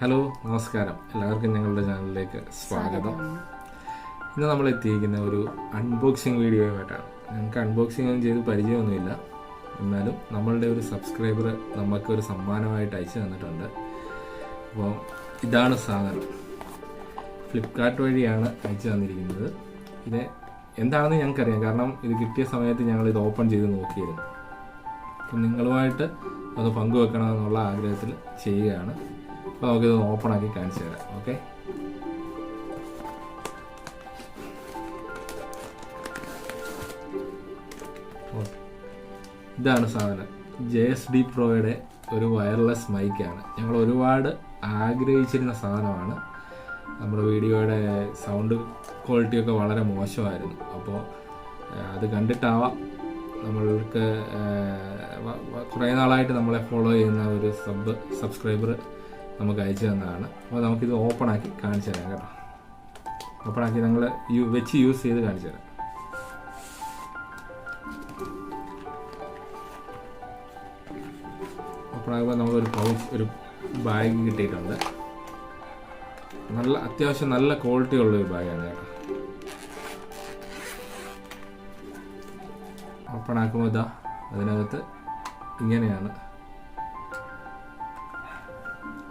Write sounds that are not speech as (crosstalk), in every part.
Hello നമസ്കാരം. എല്ലാവർക്കും ഞങ്ങളുടെ ചാനലിലേക്ക് സ്വാഗതം. ഇന്ന് നമ്മൾ എത്തിയിരിക്കുന്ന ഒരു അൺബോക്സിങ് വീഡിയോയുമായിട്ടാണ് ഞങ്ങൾക്ക് അൺബോക്സിംഗ് ഒന്നും ചെയ്ത് പരിചയമൊന്നുമില്ല. എന്നാലും നമ്മളുടെ ഒരു സബ്സ്ക്രൈബർ നമുക്ക് ഒരു സമ്മാനമായിട്ട് അയച്ചു തന്നിട്ടുണ്ട്. അപ്പോൾ ഇതാണ് സാധനം. ഫ്ലിപ്കാർട്ട് വഴിയാണ് അയച്ചു തന്നിരിക്കുന്നത്. ഇത് എന്താണെന്ന് ഞങ്ങൾക്കറിയാം. കാരണം ഇത് കിട്ടിയ സമയത്ത് ഞങ്ങൾ ഇത് ഓപ്പൺ ചെയ്ത് നോക്കിയിരുന്നു. അപ്പം നിങ്ങളുമായിട്ട് ഒന്ന് പങ്കുവെക്കണമെന്നുള്ള ആഗ്രഹത്തിൽ ചെയ്യുകയാണ്. അപ്പോൾ നമുക്കിത് ഓപ്പൺ ആക്കി കാണിച്ചു തരാം. ഓക്കെ ഇതാണ് സാധനം. ജെ എസ് ഡി പ്രോയുടെ ഒരു വയർലെസ് മൈക്കാണ് ഞങ്ങൾ ഒരുപാട് ആഗ്രഹിച്ചിരുന്ന സാധനമാണ്. നമ്മുടെ വീഡിയോയുടെ സൗണ്ട് ക്വാളിറ്റി ഒക്കെ വളരെ മോശമായിരുന്നു. അപ്പോൾ അത് കണ്ടിട്ടാവാം നമ്മൾക്ക് കുറേ നാളായിട്ട് നമ്മളെ ഫോളോ ചെയ്യുന്ന ഒരു സബ് സബ്സ്ക്രൈബർ നമുക്ക് അയച്ചു തന്നതാണ്. അപ്പോൾ നമുക്കിത് ഓപ്പൺ ആക്കി കാണിച്ചു തരാം കേട്ടോ. ഓപ്പൺ ആക്കി ഞങ്ങൾ വെച്ച് യൂസ് ചെയ്ത് കാണിച്ചു തരാം. ഓപ്പൺ ആകുമ്പോൾ നമുക്കൊരു പൗച്ച് ഒരു ബാഗ് കിട്ടിയിട്ടുണ്ട്. നല്ല അത്യാവശ്യം നല്ല ക്വാളിറ്റി ഉള്ള ഒരു ബാഗാണ് കേട്ടോ. ഓപ്പൺ ആക്കുമ്പോൾ ഇതാ അതിനകത്ത് ഇങ്ങനെയാണ്.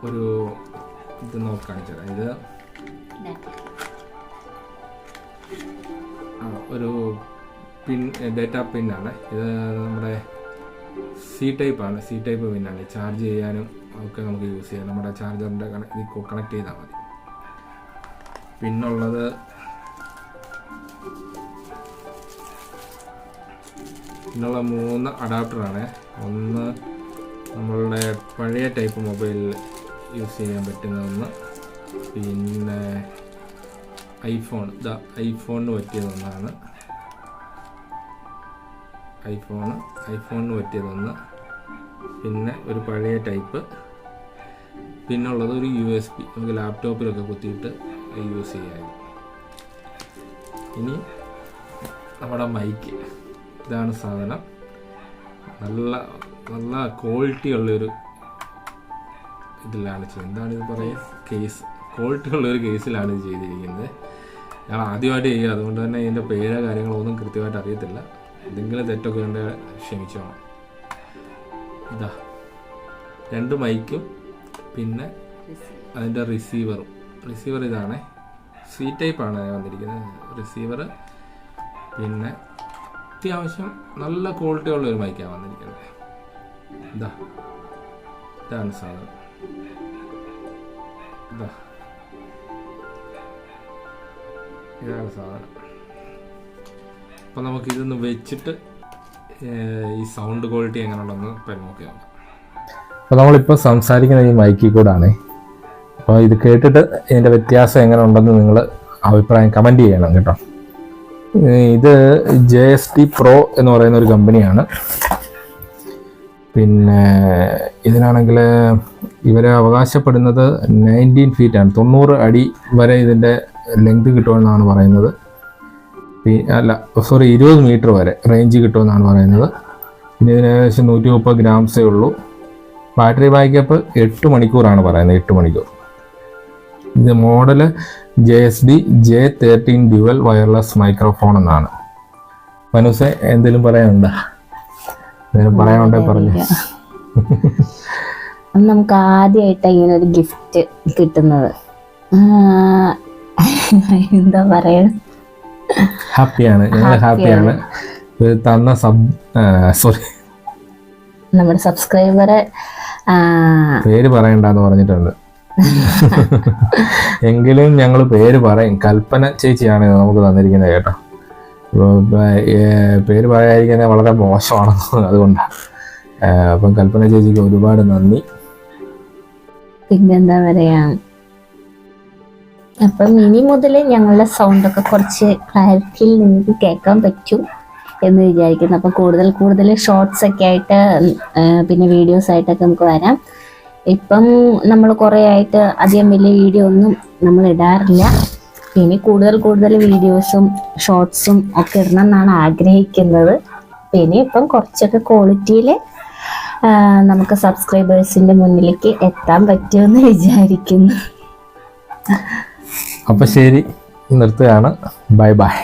ഒരു ഇത് നോക്കി കാണിച്ചു തരാം. ഇത് ഒരു പിൻ ഡേറ്റ പിന്നാണ് ഇത് നമ്മുടെ സി ടൈപ്പാണ് ആണ്. സി ടൈപ്പ് പിന്നാണ് ചാർജ് ചെയ്യാനും ഒക്കെ നമുക്ക് യൂസ് ചെയ്യാം. നമ്മുടെ ചാർജറിന്റെ കണക്ട് ചെയ്താൽ മതി. പിന്നുള്ളത് പിന്നുള്ള മൂന്ന് അഡാപ്റ്ററാണ് ഒന്ന് നമ്മളുടെ പഴയ ടൈപ്പ് മൊബൈലിൽ യൂസ് ചെയ്യാൻ പറ്റുന്ന പിന്നെ ഐഫോൺ ദ ഐഫോണിന് പറ്റിയതൊന്നാണ് ഐഫോൺ ഐഫോണിന് പറ്റിയതൊന്ന് പിന്നെ ഒരു പഴയ ടൈപ്പ് പിന്നെ ഉള്ളത് ഒരു യു എസ് ബി നമുക്ക് ലാപ്ടോപ്പിലൊക്കെ കുത്തിയിട്ട് യൂസ് ചെയ്യാം ഇനി നമ്മുടെ മൈക്ക് ഇതാണ് സാധനം. നല്ല നല്ല ക്വാളിറ്റി ഉള്ളൊരു ഇതിലാണ് ചെയ്യുന്നത് എന്താണ് ഇത് പറയുക കേസ് ക്വാളിറ്റിയുള്ള ഒരു കേസിലാണ് ഇത് ചെയ്തിരിക്കുന്നത്. ഞാൻ ആദ്യമായിട്ട് ചെയ്യുക. അതുകൊണ്ട് തന്നെ ഇതിന്റെ പേരോ കാര്യങ്ങളോ ഒന്നും കൃത്യമായിട്ട് അറിയത്തില്ല. എന്തെങ്കിലും തെറ്റൊക്കെ ഉണ്ട് ക്ഷമിച്ചോണം. ഇതാ. രണ്ട് മൈക്കും പിന്നെ അതിന്റെ റിസീവറും റിസീവർ ഇതാണ്. സി ടൈപ്പാണ് വന്നിരിക്കുന്നത്. റിസീവർ പിന്നെ അത്യാവശ്യം നല്ല ക്വാളിറ്റി ഉള്ള ഒരു മൈക്കാണ് വന്നിരിക്കുന്നത്. ഇതാ. ഇതാണ് സാധനം. ഇതാ. ഇതാണ് സാധനം. അപ്പം നമുക്ക് ഇതൊന്ന് വെച്ചിട്ട് ഈ സൗണ്ട് ക്വാളിറ്റി എങ്ങനെയുണ്ടെന്ന് ഇപ്പം നോക്കി നോക്കാം. അപ്പോൾ നമ്മളിപ്പോൾ സംസാരിക്കുന്ന ഈ മൈക്കിൽ കൂടാണ്. അപ്പോൾ ഇത് കേട്ടിട്ട് ഇതിന്റെ വ്യത്യാസം എങ്ങനെ ഉണ്ടെന്ന് നിങ്ങൾ അഭിപ്രായം കമന്റ് ചെയ്യണം കേട്ടോ. ഇത് ജെ എസ് ടി പ്രോ എന്ന് പറയുന്ന ഒരു കമ്പനിയാണ് പിന്നെ ഇതിനാണെങ്കിൽ ഇവരെ അവകാശപ്പെടുന്നത് നയന്റീൻ ഫീറ്റ് ആണ്. തൊണ്ണൂറ് അടി വരെ ഇതിന്റെ ലെങ്ത് കിട്ടുമെന്നാണ് പറയുന്നത്. അല്ല സോറി ഇരുപത് മീറ്റർ വരെ റേഞ്ച് കിട്ടുമെന്നാണ് പറയുന്നത്. പിന്നെ ഇതിന് ഏകദേശം നൂറ്റി മുപ്പത് ഗ്രാംസേ ഉള്ളൂ. ബാറ്ററി ബാക്കപ്പ് എട്ട് മണിക്കൂറാണ് പറയുന്നത് എട്ട് മണിക്കൂർ. ഇത് model J S D J thirteen dual wireless microphone എന്നാണ്. മനുസെ എന്തെങ്കിലും പറയാനുണ്ടോ? പറയാനുണ്ടെ പറഞ്ഞു. നമുക്ക് ആദ്യമായിട്ട് ഇങ്ങനെ ഒരു ഗിഫ്റ്റ് കിട്ടുന്നത്. എന്താ പറയാ? ഹാപ്പിയാണ്. ഞങ്ങൾ ഹാപ്പിയാണ്. തന്ന സബ് സോറി നമ്മുടെ സബ്സ്ക്രൈബറെ പേര് പറയണ്ടെന്ന് പറഞ്ഞിട്ടുണ്ട്. (laughs) എങ്കിലും ഞങ്ങൾ പേര് പറയും. കൽപ്പന ചേച്ചിയാണ് നമുക്ക് തന്നിരിക്കുന്നത് കേട്ടോ. പേര് പറയാതിരിക്കാൻ വളരെ മോശമാണ്. അതുകൊണ്ടാണ് അപ്പം കൽപ്പന ചേച്ചിക്ക് ഒരുപാട് നന്ദി. പിന്നെന്താ പറയാ? അപ്പം ഇനി മുതൽ ഞങ്ങളുടെ സൗണ്ട് ഒക്കെ കുറച്ച് ക്ലാരിറ്റിയിൽ നിങ്ങൾക്ക് കേൾക്കാൻ പറ്റും എന്ന് വിചാരിക്കുന്നു. അപ്പം കൂടുതൽ കൂടുതൽ ഷോർട്സ് ഒക്കെ ആയിട്ട് പിന്നെ വീഡിയോസ് ആയിട്ടൊക്കെ നമുക്ക് വരാം. ഇപ്പം നമ്മൾ കുറേ ആയിട്ട് അധികം വലിയ വീഡിയോ ഒന്നും നമ്മൾ ഇടാറില്ല. ഇനി കൂടുതൽ കൂടുതൽ വീഡിയോസും ഷോർട്സും ഒക്കെ ഇടണം എന്നാണ് ആഗ്രഹിക്കുന്നത് പിന്നെ ഇപ്പം കുറച്ചൊക്കെ ക്വാളിറ്റിയിൽ നമുക്ക് സബ്സ്ക്രൈബേഴ്സിന്റെ മുന്നിലേക്ക് എത്താൻ പറ്റുമെന്ന് വിചാരിക്കുന്നു. അപ്പോൾ ശരി നിർത്തുകയാണ്. Bye bye.